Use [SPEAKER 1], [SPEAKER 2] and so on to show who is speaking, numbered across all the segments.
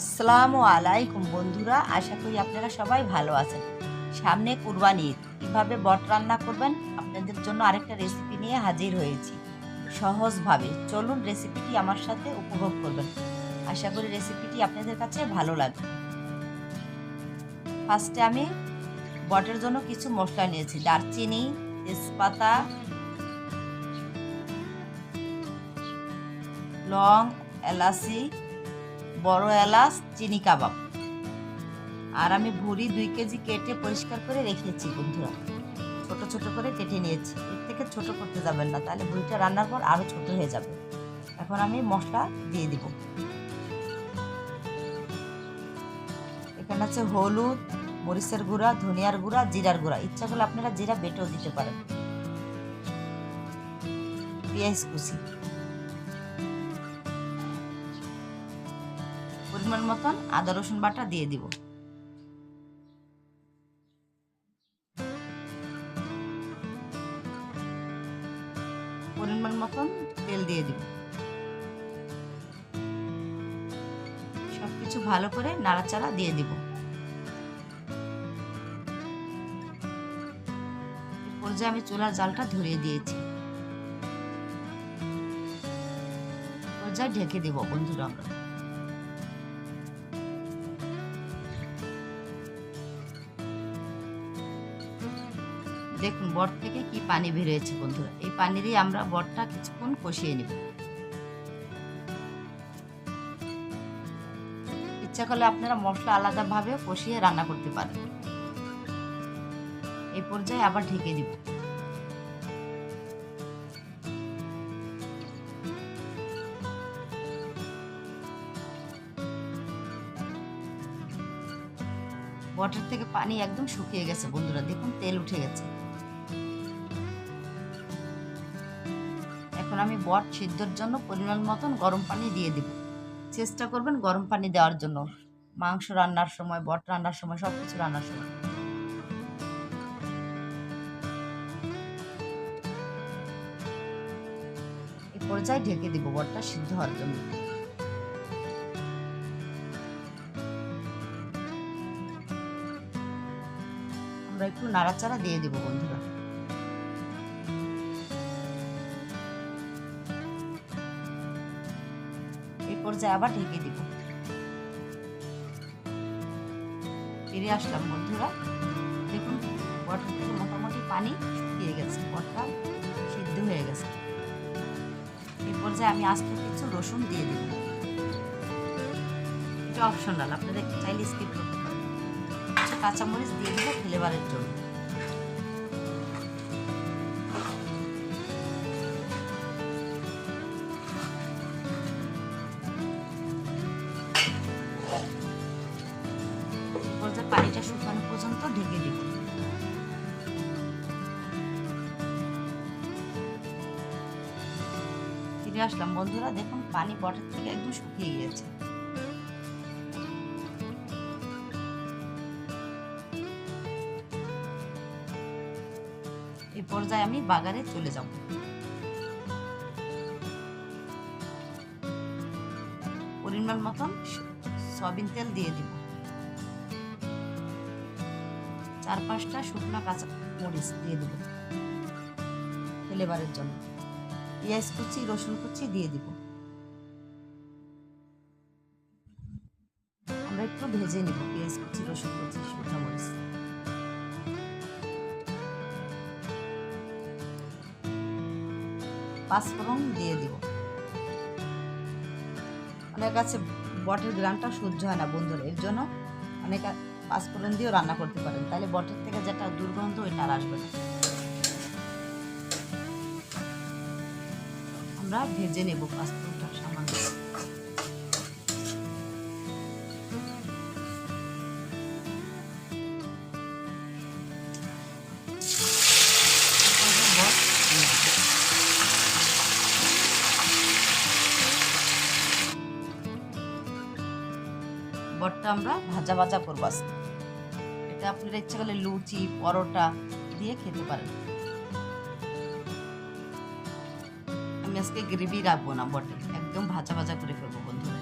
[SPEAKER 1] আসসালামু আলাইকুম বন্ধুরা, আশা করি আপনারা সবাই ভালো আছেন। সামনে কুরবানি ঈদ, কীভাবে বট রান্না করবেন আপনাদের জন্য আরেকটা রেসিপি নিয়ে হাজির হয়েছি। সহজভাবে চলুন রেসিপিটি আমার সাথে উপভোগ করবেন। আশা করি রেসিপিটি আপনাদের কাছে ভালো লাগবে। ফার্স্টে আমি বটের জন্য কিছু মশলা নিয়েছি, দারচিনি, তেজপাতা, লং, এলাচি বড় এলাচ, চিনি কাবাব। আর আমি ভুড়ি দুই কেজি কেটে পরিষ্কার করে রেখেছি, বন্ধুরা। ছোট ছোট করে কেটে নিয়েছি। এর থেকে ছোট করতে যাবেন না, তাহলে ভুড়িটা রান্নার পর আরও ছোট হয়ে যাবে। এখন আমি মশলা দিয়ে দিব। এখানে আছে হলুদ, মরিচের গুঁড়া, ধনিয়ার গুঁড়া, জিরার গুঁড়া। ইচ্ছা করলে আপনারা জিরা বেটেও দিতে পারেন। পেঁয়াজ কুচি। পরিমাণ মতন আদা, রসুন বাটা দিয়ে দিব। পরিমাণ মতন তেল দিয়ে দিব। সবকিছু ভালো করে নাড়াচাড়া দিয়ে দিব। পর্যায়ে আমি চুলার জালটা ধরিয়ে দিয়েছি। পর্যায়ে ঢেকে দিব বন্ধুরা আমরা। দেখুন, বট থেকে কি পানি বেরিয়েছে বন্ধুরা? এই পানি দিয়ে আমরা বটটা কিছুক্ষণ কষিয়ে নিব। ইচ্ছা করলে আপনারা মশলা আলাদাভাবে কষিয়ে রান্না করতে পারেন। এই পর্যায়ে আবার ঢেকে দিব। বটের থেকে পানি একদম শুকিয়ে গেছে বন্ধুরা। দেখুন, তেল উঠে গেছে। এখন আমি বট সিদ্ধর জন্য পরিমাণ মতন গরম পানি দিয়ে দিব। চেষ্টা করবেন গরম পানি দেওয়ার জন্য। মাংস রান্নার সময়, বট রান্নার সময় সব কিছু রান্নার সময়। এই পর্যায়ে ঢেকে দিব বটটা সিদ্ধ হওয়ার জন্য। আমরা একটু নাড়াচাড়া দিয়ে দিব বন্ধুরা। পর্যায়ে আবার ঢেকে দিব। ফিরে আসলাম বন্ধুরা। দেখুন বটল থেকে মোটামুটি পানি শুকিয়ে গেছে, বটটা সিদ্ধ হয়ে গেছে। এই পর্যায়ে আমি আস্তে কিছু রসুন দিয়ে দিব। এটা অপশনাল আপনারা চাইলে স্কিপ করতে পারেন। কাঁচামরিচ দিয়ে দেবো ফ্লেভারের জন্য। পানিটা শুকানো পর্যন্ত ঢেকে দিব। ফিরে আসলাম, বন্ধুরা, দেখুন, পানি বটের থেকে একদম শুকিয়ে গিয়েছে। এই পর্যায়ে আমি বাগানে চলে যাব। পরিমাণ মতন সয়াবিন তেল দিয়ে দিব। চার পাঁচটা শুকনা কাঁচা মরিচ দিয়ে দিব। ফ্লেভারের জন্য। পেঁয়াজ কুচি, রসুন কুচি দিয়ে দিব। আমরা একটু ভেজে নিব পেঁয়াজ কুচি, রসুন কুচি, শুকনা মরিচ। পাঁচফোড়ন দিয়ে দিব। অনেক কাছে বটের গ্রামটা সহ্য হয় না বন্ধুরা, এর জন্য অনেক পাঁচফোড়ন দিয়েও রান্না করতে পারেন। তাহলে বটের থেকে যেটা দুর্গন্ধ, ওইটা আর আসবে না। আমরা ভেজে নেব পাঁচফোড়নটা সামান্য। বটটা আমরা ভাজা ভাজা করব আজকে। এটা আপনারা ইচ্ছা করলে লুচি, পরোটা দিয়ে খেতে পারেন। আমি আজকে গ্রেভি রাখব না, বটে। একদম ভাজা ভাজা করে ফেলব বন্ধুরা।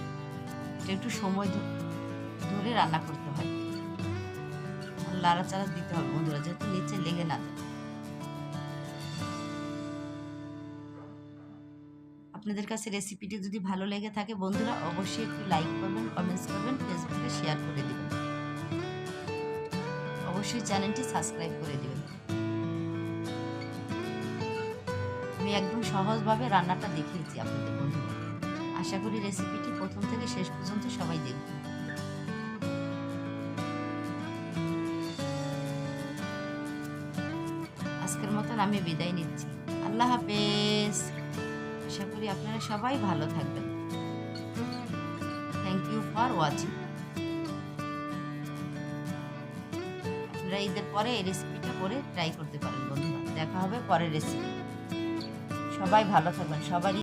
[SPEAKER 1] এটা একটু সময় ধরে রান্না করতে হয়। লাড়াচাড়া দিতে হবে বন্ধুরা, যেহেতু নিচে লেগে না যায় আপনাদের কাছে রেসিপিটি যদি ভালো লেগে থাকে, বন্ধুরা অবশ্যই একটু লাইক করবেন কমেন্টস করবেন ফেসবুকে শেয়ার করে দেবেন। অবশ্যই চ্যানেলটি সাবস্ক্রাইব করে দেবেন। আমি একদম সহজভাবে রান্নাটা দেখিয়েছি আপনাদের বন্ধুরা আশা করি রেসিপিটি প্রথম থেকে শেষ পর্যন্ত সবাই দেখবেন। আজকের মতন আমি বিদায় নিচ্ছি। আল্লাহ হাফেজ। আশা করি আপনারা সবাই ভালো থাকবেন। থ্যাংক ইউ ফর ওয়াচিং আপনারা ঈদের পরে এই রেসিপিটা করে ট্রাই করতে পারেন বন্ধুরা। দেখা হবে পরের রেসিপি সবাই ভালো থাকবেন, সবারই